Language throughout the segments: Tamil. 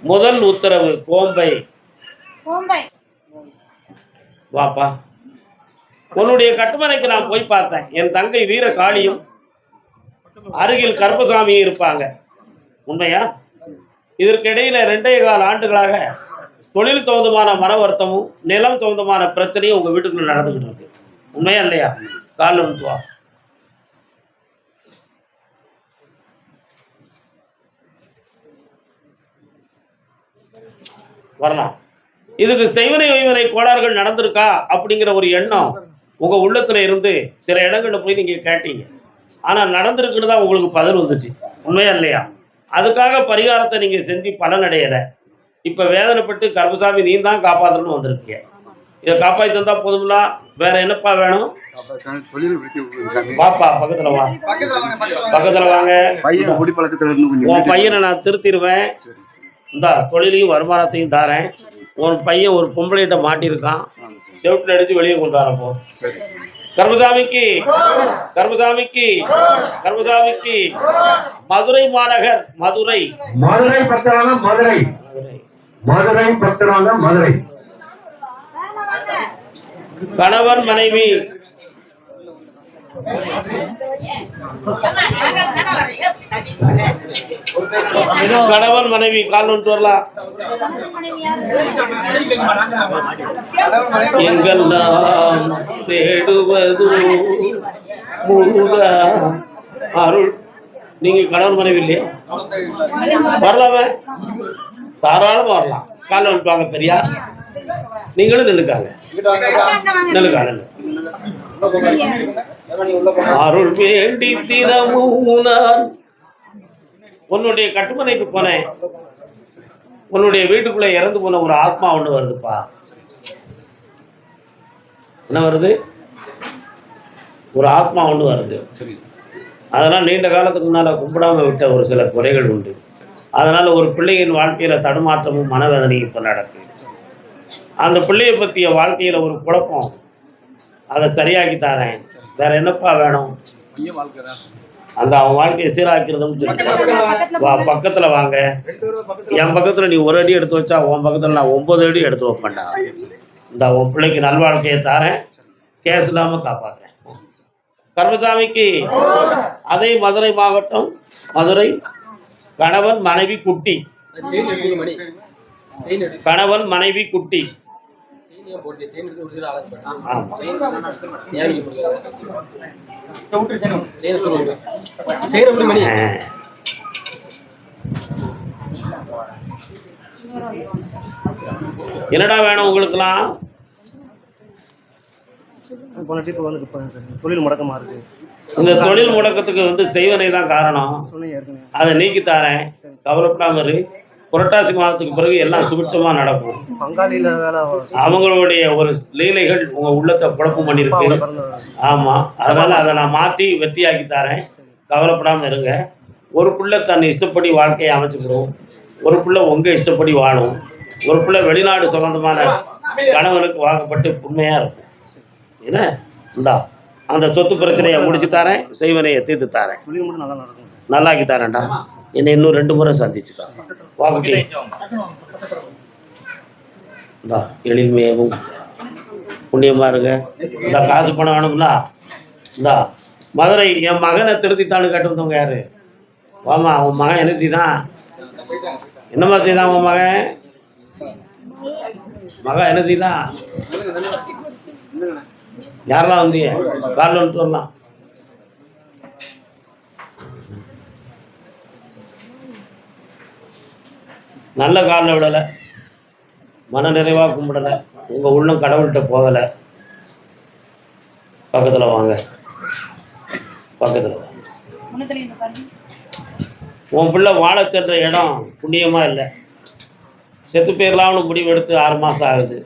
முதல் உத்தரவு கோம்பை. வாப்பா. உன்னுடைய கட்டுமனைக்கு நான் போய் பார்த்தேன். என் தங்கை வீர காளியும் அருகில் கருப்பசாமியும் இருப்பாங்க. உண்மையா? இதற்கிடையில ரெண்டே கால் ஆண்டுகளாக தொழில் தகுந்தமான மன வருத்தமும் நிலம் தகுந்தமான பிரச்சனையும் உங்க வீட்டுக்குள்ள நடந்துகிட்டு இருக்கு. உண்மையா இல்லையா? கால் வந்து வரலாம். இதுக்கு செய்வனை வைவனை கோளாறுகள் நடந்திருக்கா அப்படிங்கிற ஒரு எண்ணம் உங்க உள்ளத்துல இருந்து சில இடங்கள்ல போய் நீங்க கேட்டீங்க. ஆனா நடந்திருக்குன்னு தான் உங்களுக்கு பதில் வந்துச்சு. உண்மையா இல்லையா? அதுக்காக பரிகாரத்தை நீங்க செஞ்சு பலன் அடையல. இப்ப வேதனைப்பட்டு கர்மசாமி நீ தான் காப்பாற்றணும்னு வந்திருக்கீங்க இதை காப்பாற்றி தந்தா போதும்ல? வேற என்னப்பா வேணும்? வாப்பா பக்கத்துல வா. பக்கத்துல வாங்க உன் பையனை நான் திருத்திடுவேன். இந்தா தொழிலையும் வருமானத்தையும் தாரேன். உன் பையன் ஒரு பொம்பளைகிட்ட மாட்டியிருக்கான். செவுட்டில் அடிச்சு வெளியே கொண்டு வரப்போ சரி கர்மசாமிக்கு கர்மசாமிக்கு கர்மசாமிக்கு மதுரை மாநகர் மதுரை. மதுரை மதுரை. மதுரை. மதுரை. கணவன் மனைவி. கணவன் மனைவி கால் ஒன்று வரலாம் எங்கெல்லாம் தேடுவது முருகா அருள். நீங்க கணவன் மனைவி இல்லையா? வரலாமே. தாராளமா வரலாம். கால் காலைல வாங்க பெரியார். நீங்களும் நின்னுக்காங்க அருள் வேண்டி தினமும் உன்னுடைய கட்டுமனைக்கு போனேன். உன்னுடைய வீட்டுக்குள்ள இறந்து போன ஒரு ஆத்மா ஒண்ணு வருதுப்பா. என்ன வருது? ஒரு ஆத்மா ஒண்ணு வருது. அதெல்லாம் நீண்ட காலத்துக்கு முன்னால கும்பிடாம விட்ட ஒரு சில குறைகள் உண்டு. அதனால ஒரு பிள்ளையின் வாழ்க்கையில தடுமாற்றமும் மனவேதனையும் இப்ப நடக்குது. அந்த பிள்ளையை பற்றிய வாழ்க்கையில ஒரு குழப்பம். அதை சரியாக்கி தரேன். வேற என்னப்பா வேணும்? அந்த அவன் வாழ்க்கையை சீராக்கிறதுன்னு சொல்லி. வா பக்கத்துல வாங்க. என் பக்கத்துல நீ ஒரு அடி எடுத்து வச்சா உன் பக்கத்துல நான் ஒன்பது அடி எடுத்து வைப்பேன்டா. இந்த உன் பிள்ளைக்கு நல்வாழ்க்கையை தாரேன். கேஸ் இல்லாம காப்பாத்துறேன். கர்மசாமிக்கு அதே மதுரை மாவட்டம் மதுரை கணவன் மனைவி குட்டி. கணவன் மனைவி குட்டி. என்னடா வேணும் உங்களுக்குலாம் போன ட்ரிப் வந்து இப்போ சார். தொழில் முடக்கமா இருக்கு. இந்த தொழில் முடக்கத்துக்கு வந்து செய்வனை தான் காரணம். அதை நீக்கி தாரேன் கவலைப்படாம இரு. புரட்டாசி மாதத்துக்கு பிறகு எல்லாம் சுபிட்சமா நடக்கும். பங்காளியில அவங்களுடைய ஒரு லீலைகள் உங்க உள்ளத்தை குழப்பம் பண்ணிருக்கு பிறந்த ஆமா. அதனால அதை நான் மாற்றி வெற்றியாக்கி தரேன். கவலைப்படாம இருங்க. ஒரு பிள்ளை தன் இஷ்டப்படி வாழ்க்கையை அமைச்சுக்கிடும். ஒரு பிள்ளை உங்க இஷ்டப்படி வாழும். ஒரு பிள்ளை வெளிநாடு சம்பந்தமான கணவனுக்கு வாங்கப்பட்டு உண்மையா இருக்கும். என்ன? இந்தா அந்த சொத்து பிரச்சனையை முடிச்சு தரேன். செய்வனையை தீர்த்து தரேன். நல்லா நடக்கும் தரேன்டா என்னை இன்னும் ரெண்டு முறை சந்திச்சுக்கா. வாக்குட்டி இந்தா புண்ணியமா இருங்க இந்த காசு பணம் வேணும்ல இந்தா மதுரை என் மகனை திருத்தித்தானு கட்டுவந்தவங்க யாரு? வாமா உன் மகன் என்ன செய்தான்? என்னம்மா செய்தான் உன் மகன்? மகன் என்ன செய்தான்? யாரெல்லாம் வந்தீங்க? காரில் வந்துட்டு வரலாம். நல்ல காலில் விடலை. மன நிறைவாக கும்பிடலை. உங்கள் உள்ளம் கடவுள்கிட்ட போகலை. பக்கத்தில் வாங்க. பக்கத்தில் வாங்க. உன் பிள்ளை வாழ சென்ற இடம் புண்ணியமாக இல்லை. செத்து போயிடலாம்னு முடிவெடுத்து ஆறு மாதம் ஆகுது.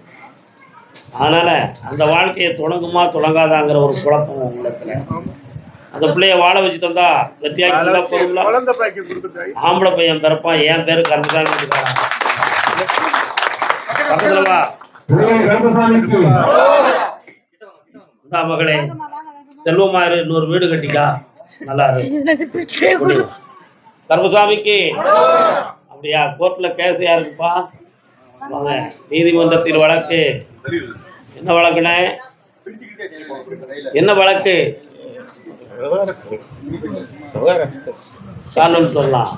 அதனால் அந்த வாழ்க்கையை தொடங்குமா தொடங்காதாங்கிற ஒரு குழப்பம் உங்களுக்கு அந்த பிள்ளைய வாழ வச்சு தந்தா பாக்கெட் கொடுத்துட்டாய் ஆம்பளை பையன் பிறப்பான் என் பேரு கருமசாமி வச்சுக்கிறான். பக்கத்துல வா. துறை கருப்பசாமிக்கு இந்தா மகளே செல்வமா இரு இன்னொரு வீடு கட்டிக்கா. நல்லா இரு. முடியும். கருமசாமிக்கு. அப்படியா கோர்ட்டில் கேஸ் யாருக்குப்பா? வாங்க நீதிமன்றத்தில் வழக்கு. என்ன வழக்குண்ணே? என்ன வழக்கு? காலில் விழுந்துட்டு வரலாம்.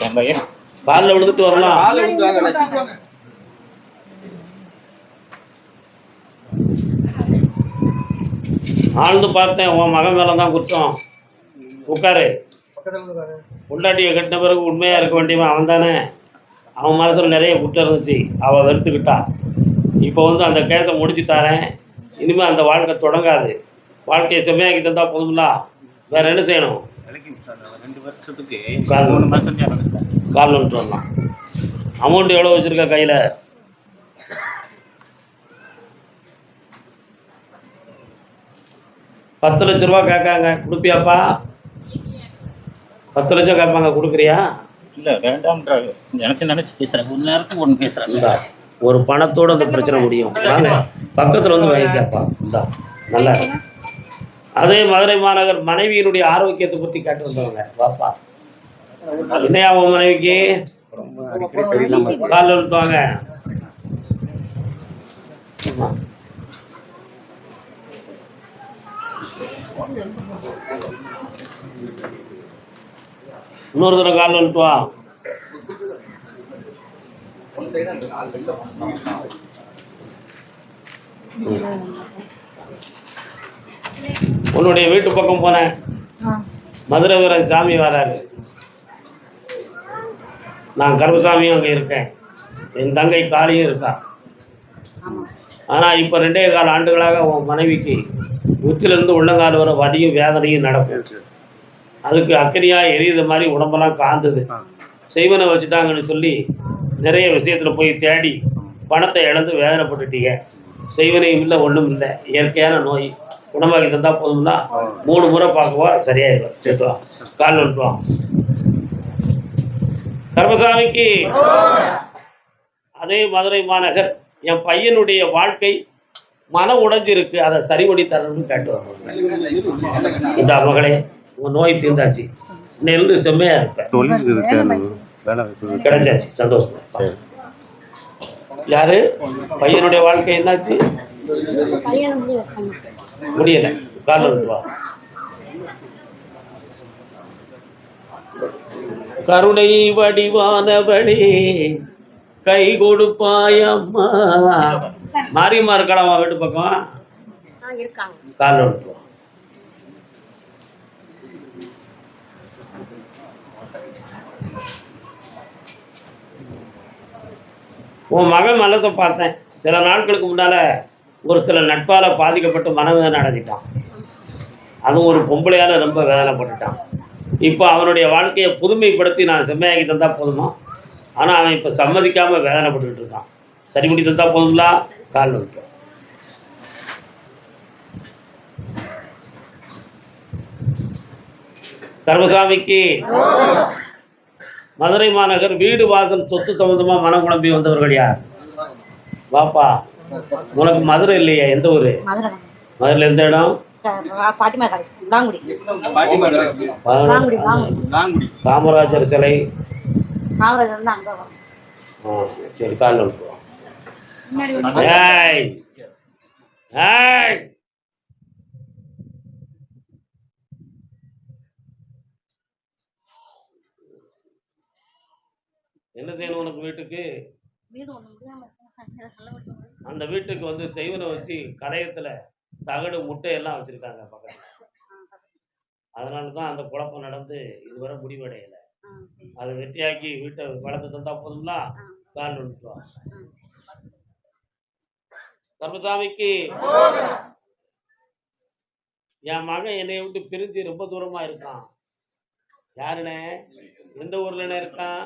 காலில் விழுந்துட்டு வரலாம். ஆழ்ந்து பார்த்தேன் உன் மகன் மேலே தான் குற்றம். உட்காரு. பொண்டாட்டியை கட்டின பிறகு உண்மையாக இருக்க வேண்டியவன் அவன் தானே அவன் மனசில் நிறைய குற்றம் இருந்துச்சு. அவள் வெறுத்துக்கிட்டா. இப்போ வந்து அந்த கேஸை முடிச்சு தரேன். இனிமேல் அந்த வாழ்க்கை தொடங்காது. வாழ்க்கையை செம்மையாக்கி தந்தா போதுங்களா? வேற என்ன செய்யணும்? ரெண்டு வருஷத்துக்கு கால் மூணு கால் வந்துட்டு வரலாம். அமௌண்ட் எவ்வளோ வச்சுருக்க கையில்? பத்து லட்ச ரூபா கேட்காங்க. கொடுப்பியாப்பா? பத்து லட்சம் கேட்பாங்க. கொடுக்குறியா? இல்ல வேண்டாம்ன்றாங்க நினைச்சு நினைச்சு பேசுறாங்க ஒரு நேரத்துக்கு பேசுறாங்க இந்தா ஒரு பணத்தோட அந்த பிரச்சனை முடியும். பக்கத்தில் வந்து வாங்கிக்கப்பா. இந்தா நல்லா. அதே மதுரை மாநகர் மனைவியினுடைய ஆரோக்கியத்தை பற்றி கேட்டு வந்தவங்க. வாப்பா. என்னையா உன் மனைவிக்கு காலில் விட்டுவாங்க இன்னொரு தடவை கால் விட்டு வா. உன்னுடைய வீட்டு பக்கம் போனேன். மதுரை வீரன் சாமி வராரு. நான் கருப்பசாமியும் அங்கே இருக்கேன். என் தங்கை காளியும் இருக்கா. ஆனால் இப்போ ரெண்டே கால ஆண்டுகளாக உன் மனைவிக்கு உச்சிலிருந்து உள்ளங்கால் வர வலியும் வேதனையும் நடக்கும். அதுக்கு அக்கனியாக எரியுத மாதிரி உடம்பெல்லாம் காந்தது. செய்வனை வச்சுட்டாங்கன்னு சொல்லி நிறைய விஷயத்தில் போய் தேடி பணத்தை இழந்து வேதனைப்பட்டுட்டீங்க. செய்வனையும் இல்லை ஒன்றும் இல்லை. இயற்கையான நோய். குணமாக்கி தந்தால் போதும்னா மூணு முறை பார்க்கவா? சரியாயிடும் சேர்த்துவா கால் வந்துட்டுவான் கர்மசாமிக்கு அதே மதுரை மாநகர் என் பையனுடைய வாழ்க்கை மனம் உடைஞ்சிருக்கு. அதை சரி பண்ணி தரணும்னு கேட்டு வருவாங்க இந்த மகளே உன் நோய் தீர்ந்தாச்சு. நெல் செம்மையா இருப்பேன் கிடைச்சாச்சு. சந்தோஷம். யாரு? பையனுடைய வாழ்க்கை என்னாச்சு? முடியல. காலில் வந்து வா. கருணை வடிவானவளே கை கொடுப்பாயம்மா மாரியம்மா இருக்கலாமா வீட்டு பக்கம்? காலில் வந்து வா. உன் மகன் மலத்தை பார்த்தேன். சில நாட்களுக்கு முன்னால் ஒரு சில நட்பால் பாதிக்கப்பட்டு மனவேதனை அடைஞ்சிட்டான். அதுவும் ஒரு பொம்பளையால் ரொம்ப வேதனைப்பட்டுட்டான். இப்போ அவனுடைய வாழ்க்கையை புதுமைப்படுத்தி நான் செம்மையாக்கி தந்தால் போதுமா? ஆனால் அவன் இப்போ சம்மதிக்காமல் வேதனைப்பட்டுக்கிட்டு இருக்கான். சரி பண்ணி தந்தால் போதுங்களா? கால் விட்டு. கர்மசாமிக்கு மதுரை மாநகர் வீடு வாசல் சொத்து சம்பந்தமாக மனம் குழம்பி வந்தவர்கள் யார்? வாப்பா. உனக்கு மதுரை இல்லையா? எந்த ஊரு? மதுரை எந்த இடம். காமராஜர் சிலை. சரி காலில் விட்டுருவோம் என்ன செய்யணும் உனக்கு வீட்டுக்கு? வீடு ஒன்று முடியாமல் அந்த வீட்டுக்கு வந்து செய்வனை வச்சு கடையத்தில் தகடு முட்டையெல்லாம் வச்சுருக்காங்க பக்கத்தில். அதனால தான் அந்த குழப்பம் நடந்து இதுவரை முடிவடையலை. அதை வெட்டியாக்கி வீட்டை வளர்த்து தந்தா போதும்னா கால் வந்துட்டு கர்மசாமிக்கு என் மகன் என்னை விட்டு பிரிஞ்சு ரொம்ப தூரமா இருக்கான். யாருண்ணே எந்த ஊர்லண்ணே இருக்கான்?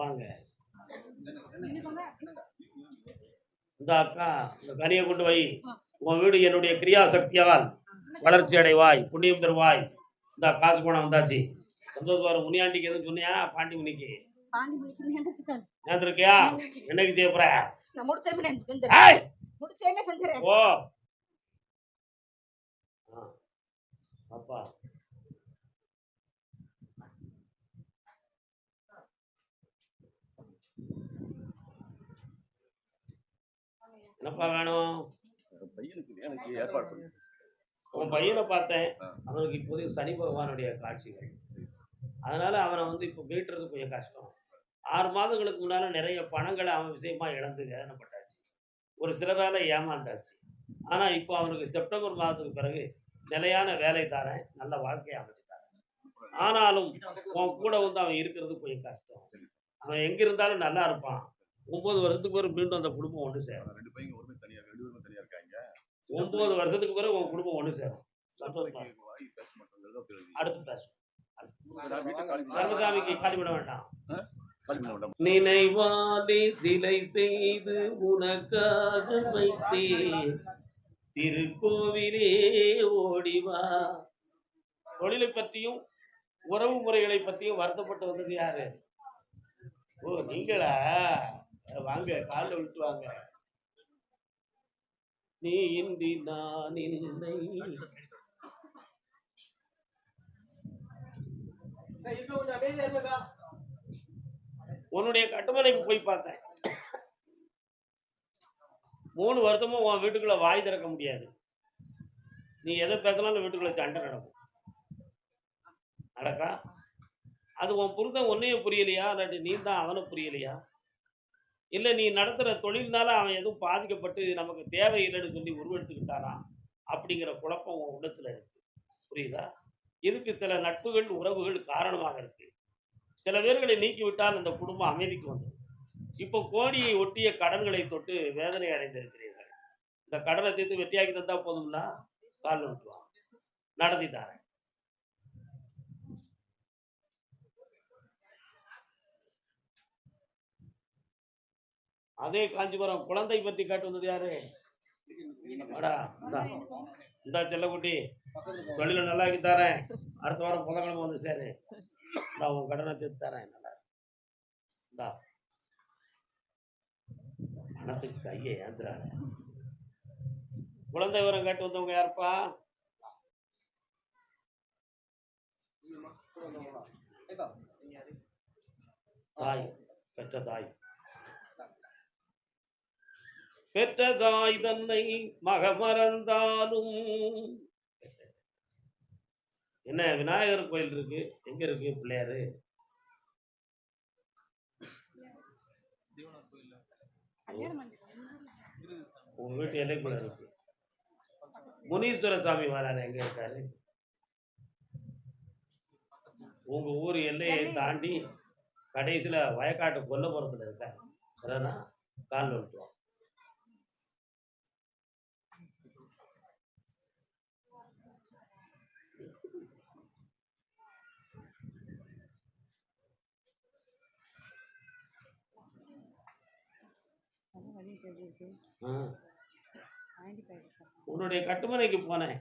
வாங்க. இந்த அக்கா இந்த கனியை கொண்டு வை. உன் வீடு என்னுடைய கிரியா சக்தியால் வளர்ச்சி அடைவாய் புண்ணியம் தருவாய். இந்த காசு பணம் வந்தாச்சு. சந்தோஷ் வர முனியாண்டிக்கு எதுவும் சொன்னியா? பாண்டி முனிக்கு. ஏந்திருக்கியா என்னைக்கு செய்ய போற? ஓ. அப்பா என்னப்பா வேணும்? பையனுக்கு எனக்கு ஏற்பாடு பண்ணி உன் பையனை பார்த்தேன். அவனுக்கு இப்போதைக்கு சனி பகவானுடைய காட்சிகள் அதனால அவனை வந்து இப்போ மீட்டுறது கொஞ்சம் கஷ்டம். ஆறு மாதங்களுக்கு முன்னால நிறைய பணங்களை அவன் விஷயமா இழந்து வேதனைப்பட்டாச்சு. ஒரு சிலரால ஏமாந்தாச்சு. ஆனா இப்போ அவனுக்கு செப்டம்பர் மாதத்துக்கு பிறகு நிலையான வேலை தரேன் நல்ல வாழ்க்கையை அமைச்சுட்டாரேன் ஆனாலும் உன் கூட வந்து அவன் இருக்கிறது கொஞ்சம் கஷ்டம். அவன் எங்க இருந்தாலும் நல்லா இருப்பான். ஒன்பது வருஷத்துக்கு பிறகு மீண்டும் அந்த குடும்பம் ஒன்று சேரும். ரெண்டு பையன் ஒருமே தனியா ரெண்டு பேருமே தனியா இருக்காங்க. ஒன்பது வருஷத்துக்கு பிறகு உன் குடும்பம் ஒன்று சேரும். அடுத்து பேசும் கருமசாமிக்கு காலி பண்ண வேண்டாம். நினைவாலே சிலை செய்து உனக்காக வைத்தேன். திருக்கோவிலே ஓடிவா தொழிலை பற்றியும் உறவு முறைகளை பற்றியும் வருத்தப்பட்டு வந்தது யாரு? ஓ நீங்களா? வாங்க காலில் விட்டு வாங்க. நீ இன்றி நான் இல்லை உன்னுடைய கட்டுமனைக்கு போய் பார்த்தேன். மூணு வருஷமும் உன் வீட்டுக்குள்ள வாய் திறக்க முடியாது. நீ எதை பேசினாலும் வீட்டுக்குள்ள சண்டை நடக்கும். நடக்கா அது உன் புருஷன் ஒன்னையும் புரியலையா? இல்லாட்டி நீ தான் அவனை புரியலையா? இல்லை நீ நடத்துகிற தொழில்னால அவன் எதுவும் பாதிக்கப்பட்டு நமக்கு தேவையில்லைன்னு சொல்லி உருவெடுத்துக்கிட்டானா? அப்படிங்கிற குழப்பம் உன் உள்ளத்துல இருக்கு. புரியுதா? இதுக்கு சில நட்புகள் உறவுகள் காரணமாக இருக்கு. சில பேர்களை நீக்கிவிட்டால் இந்த குடும்பம் அமைதிக்கு வந்துடும். இப்போ கோடியை ஒட்டிய கடன்களை தொட்டு வேதனை அடைந்திருக்கிறீர்கள். இந்த கடனை தீர்த்து வெட்டியாக்கி தந்தா போதும்னா கால் விட்டுவான் நடத்தி தரேன். அதே காஞ்சிபுரம் குழந்தை பத்தி காட்டு வந்தது யாரு இந்தா. செல்லக்குட்டி. தொழில நல்லா ஆக்கி தரேன் அடுத்த வாரம் புதன்கிழமை வந்து சேரு. இந்தா உன் கடனை தீர்த்து தரேன். நல்லா இந்தா. மனத்துக்கு கையை ஏந்துறாங்க குழந்தை விவரம் கேட்டு வந்தவங்க யாருப்பா? தாய் பெற்ற தாய். பெற்ற தாய் தன்னை மகமறந்தாலும். என்ன விநாயகர் கோயில் இருக்கு? எங்க இருக்கு பிள்ளையாரு? உங்க வீட்டு எல்லைக்குள்ள இருக்கு. முனீஸ்வர சாமி வராரு எங்க இருக்காரு? உங்க ஊர் எல்லையை தாண்டி கடைசியில வயக்காட்டு கொல்லப்புறத்துல இருக்காரு. சரிண்ணா காலில் விட்டுருவோம் உன்னுடைய கட்டுமனைக்கு போனேன்.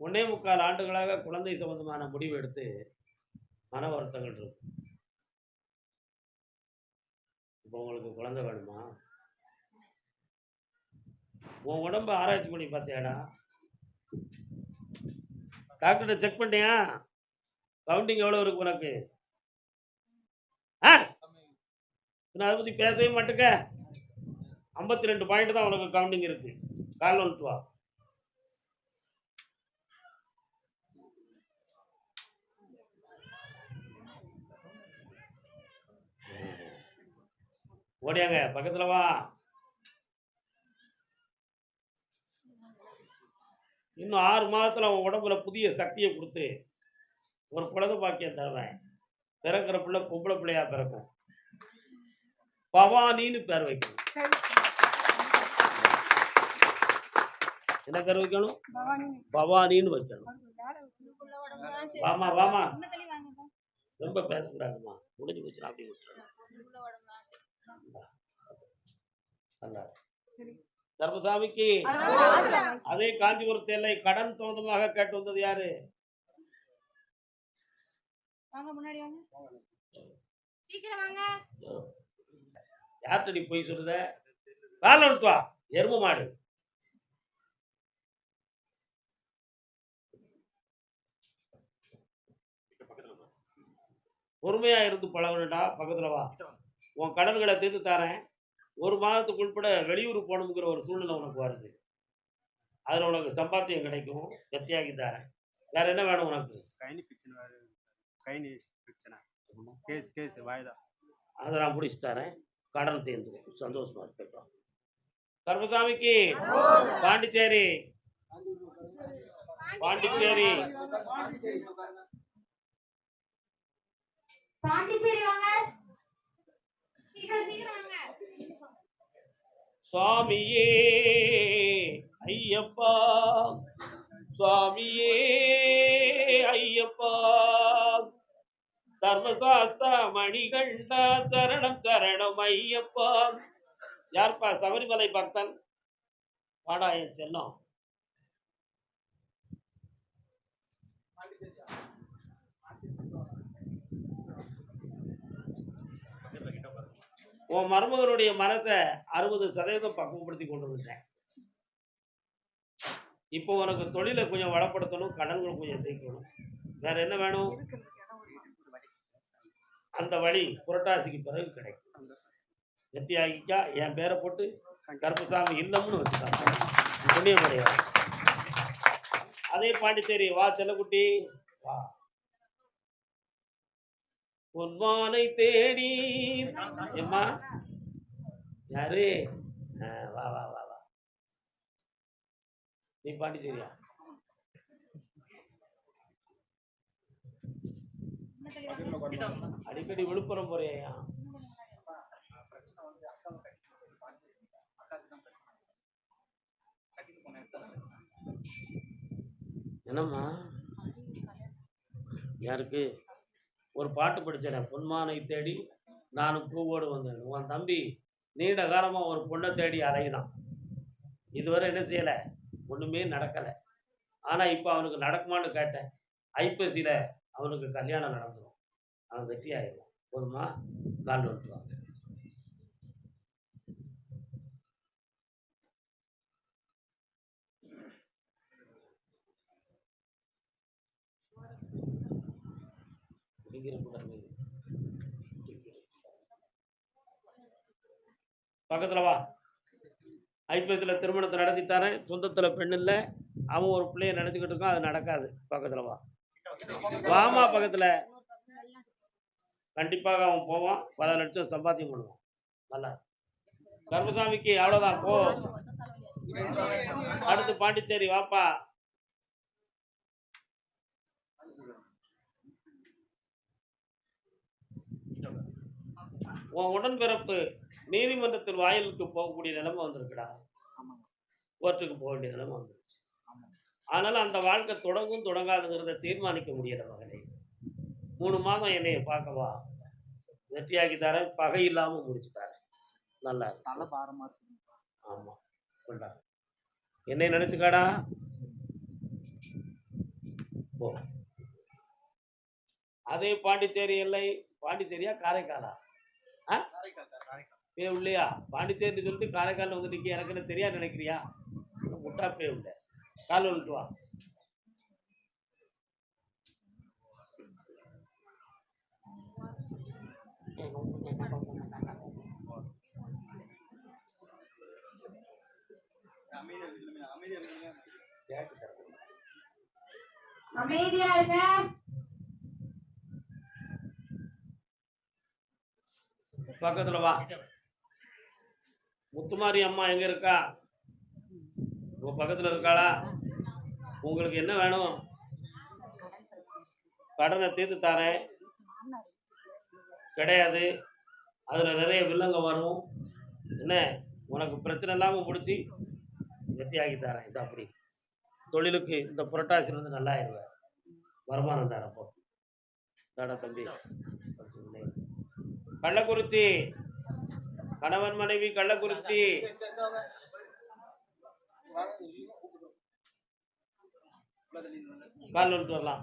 ஒன்னே முக்கால் ஆண்டுகளாக குழந்தை சம்பந்தமான முடிவு எடுத்து மன வருத்தங்கள் இருக்கு இப்போ உங்களுக்கு குழந்தை வேணுமா? உன் உடம்ப ஆராய்ச்சி பண்ணி பார்த்தியாடா? டாக்டர்கிட்ட செக் பண்ணியா கவுண்டிங் எவ்வளோ இருக்கு உனக்கு? ஆ? நான் அதை பற்றி பேசவே மாட்டேங்க ஐம்பத்தி ரெண்டு பாயிண்ட் தான் உனக்கு கவுண்டிங் இருக்கு. கால் வந்துட்டு வா. ஓடியாங்க பக்கத்துல வா. இன்னும் ஆறு மாதத்துல அவன் உடம்புல புதிய சக்தியை கொடுத்து ஒரு குழந்தை பாக்கியம் தருவேன் பிறக்கிற பிள்ளை பொம்பளை பிள்ளையா பிறக்கும். பவானின்னு பேர் வைக்கணும். என்ன பேர் வைக்கணும்? பவானின்னு வைக்கணும். வாமா வாமா. ரொம்ப பேசக்கூடாதுமா. முடிஞ்சு போச்சுன்னா அப்படி விட்டுறணும் நல்லா கர்மசாமிக்கு அதே காஞ்சிபுரத்து எல்லை கடன் சொந்தமாக கேட்டு வந்தது யாரு? வாங்க முன்னாடி வாங்க. சீக்கிரம் வாங்க. யார்கிட்ட நீ போய் சொல்லுத? கால விட்டு வா எரும மாடு. பொறுமையா இருந்து பழகணும்டா பக்கத்துல வா. உன் கடன்களை தீர்த்து தரேன். ஒரு மாதத்துக்கு உட்பட வெளியூர் போகணுங்கிற ஒரு சூழ்நிலை உனக்கு வருது. அதில் உனக்கு சம்பாத்தியம் கிடைக்கும். வெற்றியாக்கி தரேன். வேற என்ன வேணும் உனக்கு? கைனி பிரச்சனை கைனி பிரச்சனை கேஸ் கேஸ் வாய்தா. அதை நான் பிடிச்சி தரேன். கடன் தீர்ந்துடும் சந்தோஷமா இருக்கட்டும். கருப்பசாமிக்கு பாண்டிச்சேரி. பாண்டிச்சேரி. பாண்டிச்சேரி வாங்க. சீக்கிரம் சீக்கிரம் வாங்க. சுவாமியே ஐயப்பா. சுவாமியே ஐயப்பா. தர்மசாஸ்தா மணிகண்டா சரணம் சரணம் ஐயப்பா. யார்ப்பா? சபரிமலை பக்தன். வாடா என் செல்லம். உன் மருமகனுடைய மனத்தை அறுபது சதவீதம் பக்குவப்படுத்தி கொண்டு வந்துட்டேன். இப்போ உனக்கு தொழிலை கொஞ்சம் வளப்படுத்தணும் கடன்கள் கொஞ்சம் தீர்க்கணும். வேற என்ன வேணும்? அந்த வழி புரட்டாசிக்கு பிறகு கிடைக்கும். வெற்றியாகிக்கா என் பேரை போட்டு கருப்புசாமி இல்லம்னு வச்சுட்டாங்க புண்ணியமடையா அதே பாண்டிச்சேரி வா செல்லக்குட்டி. வா. பொன்மானை தேடி. எம்மா யாரு? வா வா வா வா. நீ பாண்டிச்சேரியா? அடிக்கடி விழுப்புரம் போறியா என்னம்மா? யாருக்கு? ஒரு பாட்டு படித்தேன் பொன்மானை தேடி நானும் பூவோடு வந்தேன். உன் தம்பி நீண்ட காலமாக ஒரு பொண்ணை தேடி அலையினான். இதுவரை என்ன செய்யலை? ஒன்றுமே நடக்கலை. ஆனால் இப்போ அவனுக்கு நடக்குமான்னு கேட்டேன். ஐப்பசியில் அவனுக்கு கல்யாணம் நடந்துடும் அவன் வெற்றி ஆயிடுவான். போதுமா? கால் வந்துடுவாங்க குடிக்கிற பக்கத்துல வா. ஐபிஎஸ்ல திருமணத்தை நடத்தி தரேன் சொந்தத்துல பெண் இல்லை. அவன் ஒரு பிள்ளைய நினைச்சுக்கிட்டு இருக்கான். அது நடக்காது. பக்கத்தில் வா. வாமா பக்கத்துல. கண்டிப்பாக அவன் போவான். பல லட்சம் சம்பாத்தியம் பண்ணுவான். நல்லா கர்மசாமிக்கு அவ்வளோதான் போ. அடுத்து பாண்டிச்சேரி வாப்பா. உன் உடன்பிறப்பு நீதிமன்றத்தில் வாயிலுக்கு போகக்கூடிய நிலைமை வந்திருக்குடா. கோர்ட்டுக்கு போக வேண்டிய நிலைமை வந்துருச்சு. அதனால அந்த வாழ்க்கை தொடங்கும் தொடங்காதுங்கிறத தீர்மானிக்க முடியல மகனே. மூணு மாதம் என்னைய பார்க்கவா. வெற்றியாக்கி தரேன் பகை இல்லாம முடிச்சு தரேன். நல்லா தலை பாரமா இருக்கு ஆமா. கொண்டா. என்னை நினைச்சுக்காடா? போ. அதே பாண்டிச்சேரி எல்லை பாண்டிச்சேரியா காரைக்காலா? பே உள்ளையா? பாண்டிச்சேரி சொல்லிட்டு காரைக்காலில் வந்து நிற்க எனக்கு என்ன தெரியாது நினைக்கிறியா? முட்டா பே உள்ள. கால் வந்துட்டு வா. அமைதியா இருங்க. பக்கத்துல வா. முத்துமாரி அம்மா எங்க இருக்கா? உங்க பக்கத்துல இருக்காளா? உங்களுக்கு என்ன வேணும்? கடனை தீர்த்து தரேன். கிடையாது. அதுல நிறைய வில்லங்க வரும். என்ன? உனக்கு பிரச்சனை இல்லாம முடிச்சு வெற்றியாக்கி தரேன். இது அப்படி. தொழிலுக்கு இந்த புரட்டாசி வந்து நல்லா ஆயிடுவேன் வருமானம் தரப்போ தாடா தம்பி. கள்ளக்குறிச்சி. கணவன் மனைவி கள்ளக்குறிச்சி. கால் வந்துட்டு வரலாம்.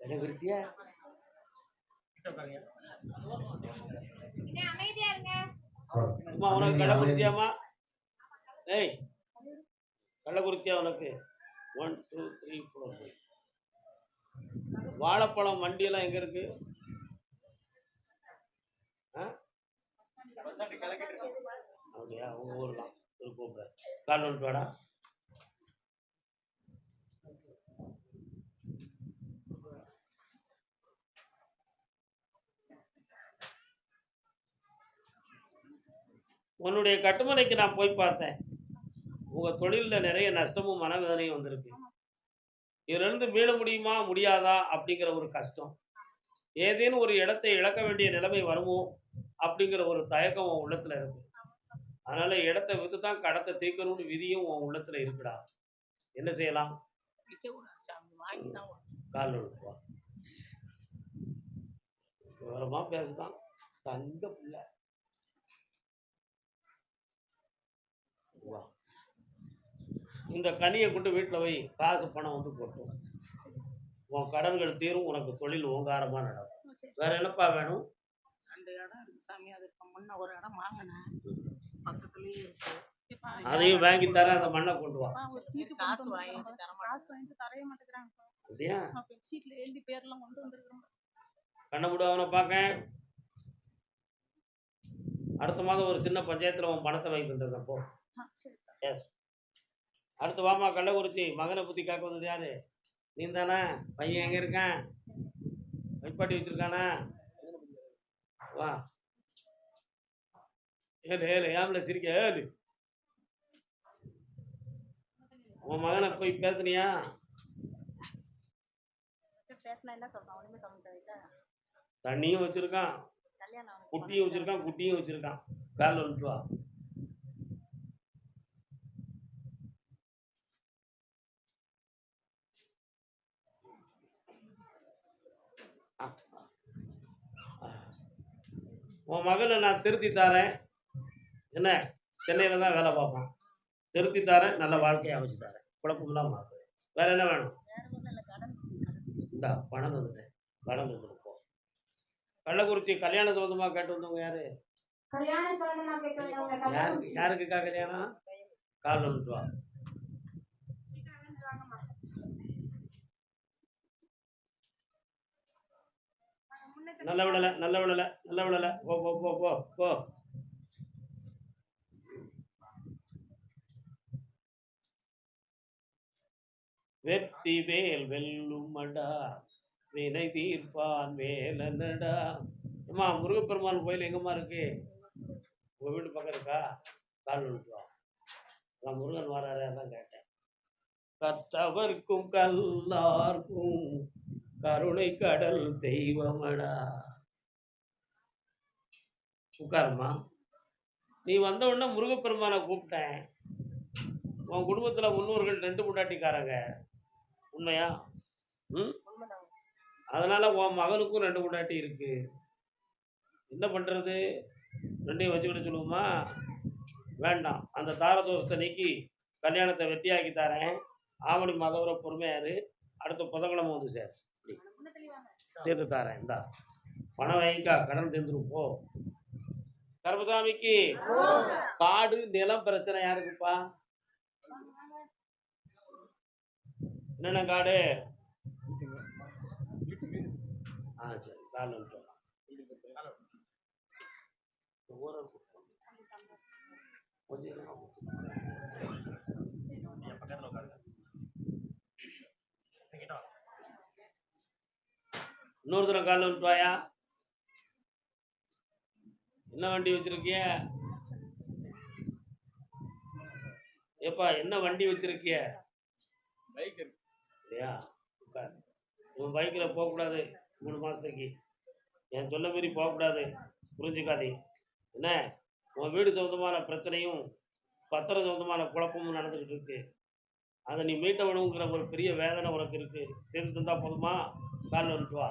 கள்ளக்குறிச்சியா அம்மா உனக்கு கள்ளக்குறிச்சியாம்மா? ஏய் கள்ளக்குறிச்சியா உனக்கு? ஒன் டூ த்ரீ ஃபோர் வாழைப்பழம் வண்டியெல்லாம் எங்க இருக்கு? ஆ? அப்படியா? உங்க ஊர்லாம். திருப்பூர் கால் பேடா வாடா. உன்னுடைய கட்டுமனைக்கு நான் போய் பார்த்தேன். உங்க தொழிலில் நிறைய நஷ்டமும் மனவேதனையும் வந்திருக்கு. இதிலிருந்து மீள முடியுமா முடியாதா அப்படிங்கிற ஒரு கஷ்டம். ஏதேனும் ஒரு இடத்தை இழக்க வேண்டிய நிலைமை வருமோ அப்படிங்கிற ஒரு தயக்கம் உன் உள்ளத்துல இருக்கு. அதனால இடத்த வித்து தான் கடத்தை தீர்க்கணும்னு விதியும் உன் உள்ளத்துல இருக்குடா. என்ன செய்யலாம்? கால் விழுப்பா விவரமா பேசுதான். தங்க பிள்ளை வா இந்த கனியை கொண்டு வீட்டில் வை காசு பணம் வந்து கொட்டும் உன் கடன்கள் தீரும் உனக்கு தொழில் ஓங்காரமா நடக்கும். வேற என்னப்பா வேணும்? ரெண்டு இடம் இருக்கு சாமி. அதுக்கு முன்ன ஒரு இடம் வாங்கினேன். பக்கத்துலயே இருக்கு. அதையும் வாங்கி தரேன் அந்த மண்ணை கொண்டு வா. காசு வாங்கிட்டு வந்திருக்கோம். தர. காசு வாங்கிட்டு தரவே மாட்டேங்கிறாங்க அப்படியா? அப்ப சீட்ல எழுதி பேர்லாம் கொண்டு வந்திருக்கிறோம்? கண்ண முடியாதவனை பார்க்க அடுத்த மாதம் ஒரு சின்ன பஞ்சாயத்தில் உன் பணத்தை வாங்கி தந்துடுறேன் போ. ஆ, சரி. எஸ் அடுத்து வாமா கள்ளக்குறிச்சி மகனை புத்தி காக்க வந்தது யாரு? நீ தானே பையன் எங்க இருக்கான்? வைப்பாட்டி வச்சிருக்கானா? வா. ஏழு ஏழு ஏம்ல சிரிக்க ஏழு உன் மகனை போய் பேசுனியா? தண்ணியும் வச்சிருக்கான். குட்டியும் வச்சிருக்கான் குட்டியும் வச்சிருக்கான். காலில் வந்துட்டு வா. உன் மகனை நான் திருத்தி தரேன். என்ன? சென்னையில் தான் வேலை பார்ப்பான். திருத்தி தரேன் நல்ல வாழ்க்கையை அமைச்சு தரேன். குழப்பம்லாம் மாற்றுறேன் வேற என்ன வேணும்? இந்தா பணம் தந்துட்டேன். பணம் தந்துருப்போம் கள்ளக்குறிச்சி கல்யாண சோதமாக கேட்டு வந்தவங்க யாரு? யாருக்கு யாருக்குக்கா கல்யாணம்? கால் வந்துட்டு வா சீக்கிரம் வந்து வாங்கம்மா வாங்க, முன்னே நல்ல விடலை நல்ல விடலை நல்ல விடலை. போ போ போ போ போ. வெற்றி வேல் வெல்லுமடா வினை தீர்ப்பான் வேலனடா. அம்மா முருகப்பெருமான் கோயில் எங்கம்மா இருக்கு? உங்க வீட்டு பக்கம் இருக்கா? கால் நான் முருகன் வராரு அதான் கேட்டேன். கத்தவர்க்கும் கல்லார்க்கும் கருணை கடல் தெய்வமடா. உட்காருமா நீ வந்த உடனே முருகப்பெருமானை கூப்பிட்டேன். உன் குடும்பத்தில் முன்னோர்கள் ரெண்டு முண்டாட்டிக்காரங்க உண்மையா? ம்? அதனால உன் மகனுக்கும் ரெண்டு முண்டாட்டி இருக்கு. என்ன பண்ணுறது ரெண்டையும் வச்சுக்கிட சொல்லுவோமா? வேண்டாம். அந்த தாரதோஷத்தை நீக்கி கல்யாணத்தை வெட்டியாக்கி தரேன். ஆவணி மாதவரை பொறுமையாரு அடுத்த புதன்கிழமை வந்து சார் தீர்த்து தாரேன் இந்தா? பணம் வாங்கிக்கா கடன் தீர்ந்துருப்போ போ கருப்பசாமிக்கு காடு நிலம் பிரச்சனை யாருக்குப்பா? என்னென்ன காடு? ஆ சரி கால் கொஞ்சம் இன்னொரு தடவை காலில் வந்துட்டு வாயா என்ன வண்டி வச்சிருக்கிய? ஏப்பா என்ன வண்டி வச்சிருக்கிய? பைக் இல்லையா உட்கார். உன் பைக்கில் போகக்கூடாது மூணு மாதத்துக்கு என் சொல்ல மீறி போகக்கூடாது புரிஞ்சுக்காதே. என்ன? உன் வீடு சொந்தமான பிரச்சனையும் பத்திரம் சொந்தமான குழப்பமும் நடந்துக்கிட்டு இருக்கு. அதை நீ மீட்ட வேணுங்கிற ஒரு பெரிய வேதனை உனக்கு இருக்கு. செய்து தந்தா போதுமா? காலில் வந்துட்டு வா